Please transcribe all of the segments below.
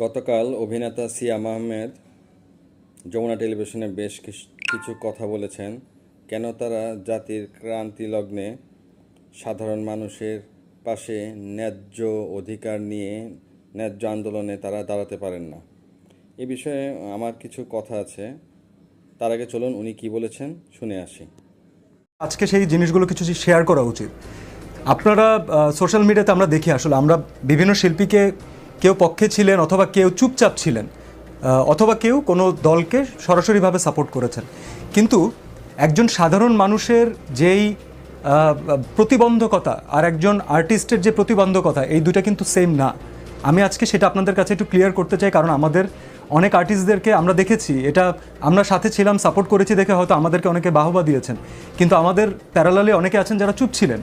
গতকাল অভিনেতা সিয়াম আহমেদ যমুনা টেলিভিশনে বেশ কিছু কথা বলেছেন। কেন তারা জাতির ক্রান্তি লগ্নে সাধারণ মানুষের পাশে ন্যায্য অধিকার নিয়ে ন্যায্য আন্দোলনে তারা দাঁড়াতে পারেন না? এ বিষয়ে আমার কিছু কথা আছে। তার আগে চলুন উনি কি বলেছেন শুনে আসি। আজকে সেই জিনিসগুলো কিছু শেয়ার করা উচিত। আপনারা সোশ্যাল মিডিয়াতে আমরা দেখি আসলে, আমরা বিভিন্ন শিল্পীকে কেউ পক্ষে ছিলেন অথবা কেউ চুপচাপ ছিলেন অথবা কেউ কোনো দলকে সরাসরিভাবে সাপোর্ট করেছেন। কিন্তু একজন সাধারণ মানুষের যেই প্রতিবন্ধকতা আর একজন আর্টিস্টের যে প্রতিবন্ধকতা, এই দুটা কিন্তু সেম না। আমি আজকে সেটা আপনাদের কাছে একটু ক্লিয়ার করতে চাই, কারণ আমাদের অনেক আর্টিস্টদেরকে আমরা দেখেছি। এটা আমরা সাথে ছিলাম সাপোর্ট করেছি দেখে হয়তো আমাদেরকে অনেকে বাহবা দিয়েছেন। কিন্তু আমাদের প্যারালালে অনেকে আছেন যারা চুপ ছিলেন।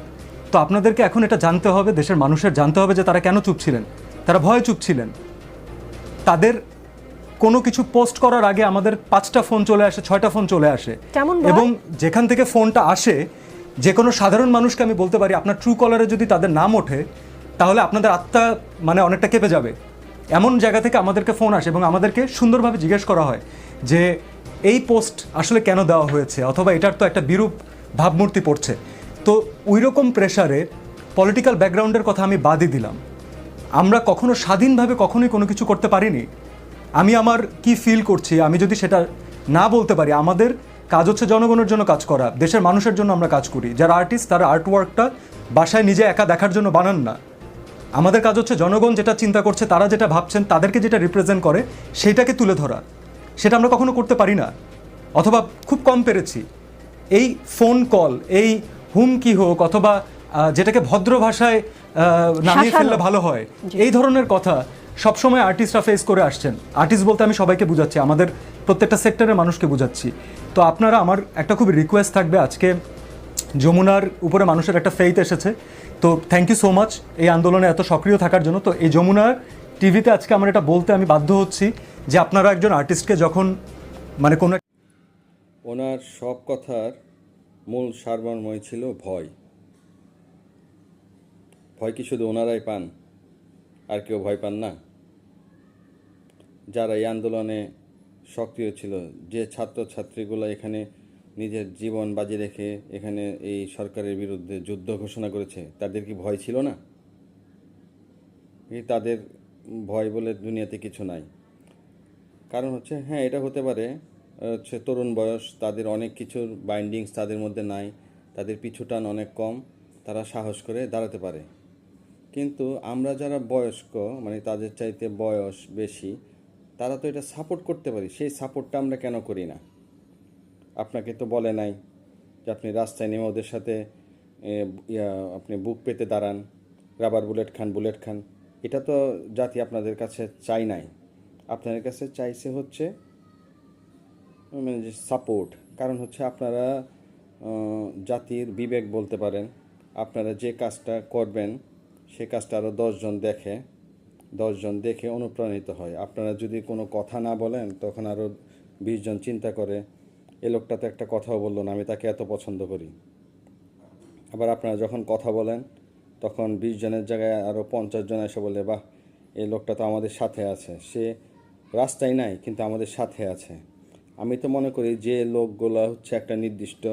তো আপনাদেরকে এখন এটা জানতে হবে, দেশের মানুষের জানতে হবে যে তারা কেন চুপ ছিলেন। তারা ভয়ে চুপ ছিলেন। তাদের কোনো কিছু পোস্ট করার আগে আমাদের পাঁচটা ফোন চলে আসে ছয়টা ফোন চলে আসে। এবং যেখান থেকে ফোনটা আসে যে কোনো সাধারণ মানুষকে আমি বলতে পারি আপনার ট্রু কলারে যদি তাদের নাম ওঠে তাহলে আপনাদের আত্মা মানে অনেকটা কেঁপে যাবে। এমন জায়গা থেকে আমাদেরকে ফোন আসে এবং আমাদেরকে সুন্দরভাবে জিজ্ঞেস করা হয় যে এই পোস্ট আসলে কেন দেওয়া হয়েছে? অথবা এটার তো একটা বিরূপ ভাবমূর্তি পড়ছে। তো ওই রকম প্রেশারে পলিটিক্যাল ব্যাকগ্রাউন্ডের কথা আমি বাদই দিলাম। আমরা কখনো স্বাধীনভাবে কখনোই কোনো কিছু করতে পারিনি। আমি আমার কি ফিল করছি, আমি যদি সেটা না বলতে পারি, আমাদের কাজ হচ্ছে জনগণের জন্য কাজ করা, দেশের মানুষের জন্য আমরা কাজ করি। যারা আর্টিস্ট তারা আর্ট ওয়ার্কটা বাসায় নিজে একা দেখার জন্য বানান না। আমাদের কাজ হচ্ছে জনগণ যেটা চিন্তা করছে, তারা যেটা ভাবছেন, তাদেরকে যেটা রিপ্রেজেন্ট করে, সেইটাকে তুলে ধরা। সেটা আমরা কখনো করতে পারি না। অথবা খুব কম পেরেছি। এই ফোন কল এই হুমকি হোক, অথবা যেটাকে ভদ্র ভাষায় আহ, নামিয়ে ফেললে ভালো হয়। এই ধরনের কথা সবসময় আর্টিস্টরা ফেস করে আসছেন। আর্টিস্ট বলতে আমি সবাইকে বুঝাচ্ছি আমাদের প্রত্যেকটা সেক্টরের মানুষকে বুঝাচ্ছি। তো আপনারা আমার একটা খুব রিকোয়েস্ট থাকবে আজকে। যমুনার উপরে মানুষের একটা ফেইথ এসেছে। তো থ্যাংক ইউ সো মাচ এই আন্দোলনে এত সক্রিয় থাকার জন্য। তো এই যমুনার টিভিতে আজকে আমার এটা বলতে আমি বাধ্য হচ্ছি যে আপনারা একজন আর্টিস্টকে যখন মানে কোনো ওনার সব কথার মূল সারমর্মই ছিল ভয়। ভয় কি শুধু ওনারাই পান? আর কেউ ভয় পান না? যারা এই আন্দোলনে সক্রিয় ছিল, যে ছাত্রছাত্রীগুলো এখানে নিজের জীবন বাজি রেখে এখানে এই সরকারের বিরুদ্ধে যুদ্ধ ঘোষণা করেছে, তাদের কি ভয় ছিল না? তাদের ভয় বলে দুনিয়াতে কিছু নাই। কারণ হচ্ছে হ্যাঁ এটা হতে পারে হচ্ছে তরুণ বয়স, তাদের অনেক কিছুর বাইন্ডিংস তাদের মধ্যে নাই, তাদের পিছুটান অনেক কম, তারা সাহস করে দাঁড়াতে পারে। কিন্তু আমরা যারা বয়স্ক মানে তাদের চাইতে বয়স বেশি, তারা তো এটা সাপোর্ট করতে পারি। সেই সাপোর্টটা আমরা কেন করি না? আপনাকে তো বলে নাই যে আপনি রাস্তায় নেমে ওদের সাথে আপনি বুক পেতে দাঁড়ান রাবার বুলেট খান বুলেট খান। এটা তো জাতি আপনাদের কাছে চাই নাই। আপনাদের কাছে চাইছে হচ্ছে মানে যে সাপোর্ট কারণ হচ্ছে আপনারা জাতির বিবেক বলতে পারেন। আপনারা যে কাজটা করবেন সে কাজটা আরও দশজন দেখে দশজন দেখে অনুপ্রাণিত হয়। আপনারা যদি কোনো কথা না বলেন, তখন আরও বিশজন চিন্তা করে, এ লোকটা তো একটা কথাও বলল না, আমি তাকে এত পছন্দ করি। আবার আপনারা যখন কথা বলেন, তখন বিশ জনের জায়গায় আরও পঞ্চাশ জন এসে বলে, বাহ, এই লোকটা তো আমাদের সাথে আছে। সে রাস্তায় নাই, কিন্তু আমাদের সাথে আছে। আমি তো মনে করি যে লোকগুলো হচ্ছে একটা নির্দিষ্ট,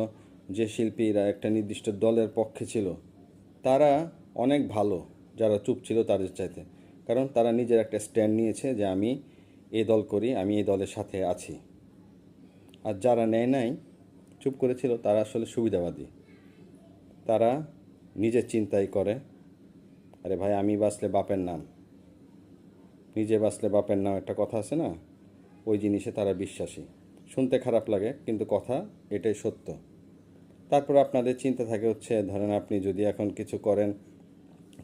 যে শিল্পীরা একটা নির্দিষ্ট দলের পক্ষে ছিল, তারা অনেক ভালো যারা চুপ ছিল তাদের চাইতে। কারণ তারা নিজের একটা স্ট্যান্ড নিয়েছে যে আমি এই দল করি, আমি এই দলের সাথে আছি। আর যারা নেয় নাই, চুপ করেছিল, তারা আসলে সুবিধাবাদী। তারা নিজের চিন্তাই করে, আরে ভাই, আমি বাঁচলে বাপের নাম। নিজে বাঁচলে বাপের নাম একটা কথা আছে না? ওই জিনিসে তারা বিশ্বাসী। শুনতে খারাপ লাগে, কিন্তু কথা এটাই সত্য। তারপর আপনাদের চিন্তা থাকে হচ্ছে, ধরেন আপনি যদি এখন কিছু করেন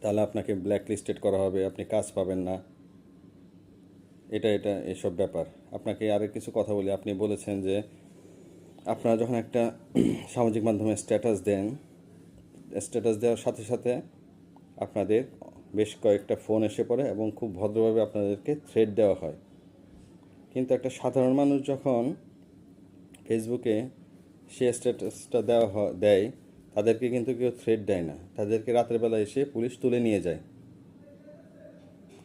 তাহলে আপনাকে ব্ল্যাক লিস্টেড করা হবে, আপনি কাজ পাবেন না। এটা এটা এসব ব্যাপার। আপনাকে আরেক কিছু কথা বলি। আপনি বলেছেন যে আপনারা যখন একটা সামাজিক মাধ্যমে স্ট্যাটাস দেন স্ট্যাটাস দেওয়ার সাথে সাথে আপনাদের বেশ কয়েকটা ফোন এসে পড়ে এবং খুব ভদ্রভাবে আপনাদেরকে থ্রেড দেওয়া হয়। কিন্তু একটা সাধারণ মানুষ যখন ফেসবুকে সে স্ট্যাটাসটা দেওয়া দেয় তাদেরকে কিন্তু কেউ থ্রেড দেয় না। তাদেরকে রাতের বেলা এসে পুলিশ তুলে নিয়ে যায়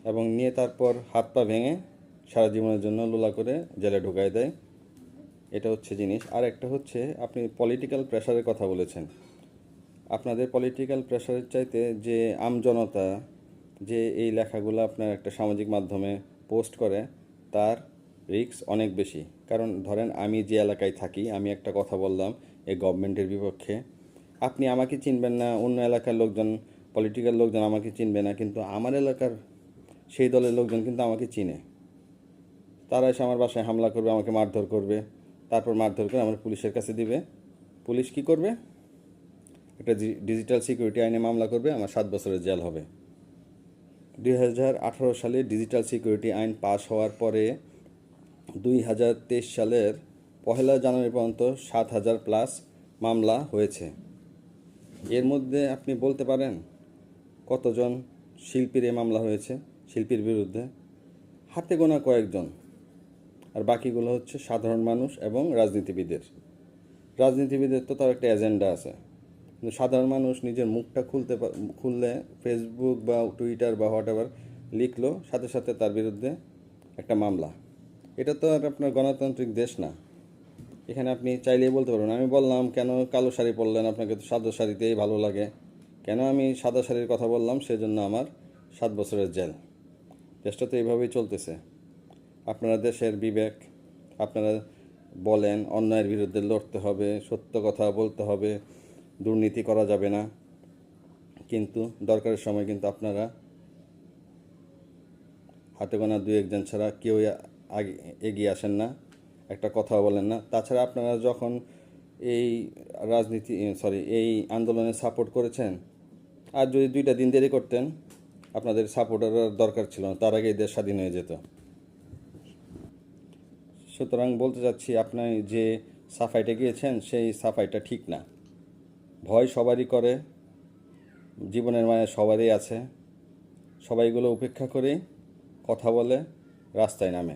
এবং নিয়ে তারপর হাত পা ভেঙে সারা জীবনের জন্য লোলা করে জেলে ঢুকাই দেয়। এটা হচ্ছে জিনিস। আর একটা হচ্ছে, আপনি পলিটিক্যাল প্রেশারের কথা বলেছেন। আপনাদের পলিটিক্যাল প্রেশারের চাইতে যে আমজনতা যে এই লেখাগুলো আপনার একটা সামাজিক মাধ্যমে পোস্ট করে, তার রিস্ক অনেক বেশি। কারণ ধরেন, আমি যে এলাকায় থাকি, আমি একটা কথা বললাম, এই গভর্নমেন্টের বিপক্ষে আপনি আমাকে চিনবেন না, অন্য এলাকার লোকজন পলিটিক্যাল লোকজন আমাকে চিনবে না, কিন্তু আমার এলাকার সেই দলের লোকজন কিন্তু আমাকে চিনে। তারা এসে আমার বাসায় হামলা করবে, আমাকে মারধর করবে, তারপর মারধর করে আমার পুলিশের কাছে দিবে। পুলিশ কি করবে? একটা ডিজিটাল সিকিউরিটি আইনে মামলা করবে, আমার সাত বছরের জেল হবে। দুই হাজার আঠারো সালে ডিজিটাল সিকিউরিটি আইন পাস হওয়ার পরে দুই হাজার তেইশ সালের পহেলা জানুয়ারি পর্যন্ত সাত হাজার প্লাস মামলা হয়েছে। এর মধ্যে আপনি বলতে পারেন কতজন শিল্পীর এ মামলা হয়েছে, শিল্পীর বিরুদ্ধে? হাতে গোনা কয়েকজন। আর বাকিগুলো হচ্ছে সাধারণ মানুষ এবং রাজনীতিবিদের। রাজনীতিবিদের তো তার একটা এজেন্ডা আছে। কিন্তু সাধারণ মানুষ নিজের মুখটা খুলতে খুললে ফেসবুক বা টুইটার বা হোয়াট এভার লিখলো, সাথে সাথে তার বিরুদ্ধে একটা মামলা। এটা তো আর আপনার গণতান্ত্রিক দেশ না। এখানে আপনি চাইলেই বলতে পারবেন, আমি বললাম, কেন কালো শাড়ি পরলেন? আপনাকে তো সাদা শাড়িতেই ভালো লাগে। কেন আমি সাদা শাড়ির কথা বললাম? সেজন্য আমার সাত বছরের জেল। দেশটা তো এইভাবেই চলতেছে। আপনারা দেশের বিবেক, আপনারা বলেন, অন্যায়ের বিরুদ্ধে লড়তে হবে, সত্য কথা বলতে হবে, দুর্নীতি করা যাবে না। কিন্তু দরকারের সময় কিন্তু আপনারা হাতে গোনা দু একজন ছাড়া কেউ আগে এগিয়ে আসেন না। একটা কথা বলেন না। তাছাড়া আপনারা যখন এই রাজনীতি সরি এই আন্দোলনে সাপোর্ট করেছেন, আর যদি দুইটা দিন দেরি করতেন, আপনাদের সাপোর্টের দরকার ছিল না, তার আগে দেশ স্বাধীন হয়ে যেত। সুতরাং বলতে চাচ্ছি, আপনি যে সাফাইটা গিয়েছেন, সেই সাফাইটা ঠিক না। ভয় সবারই করে, জীবনের মায়া সবারই আছে। সবাইগুলো উপেক্ষা করে কথা বলে, রাস্তায় নামে।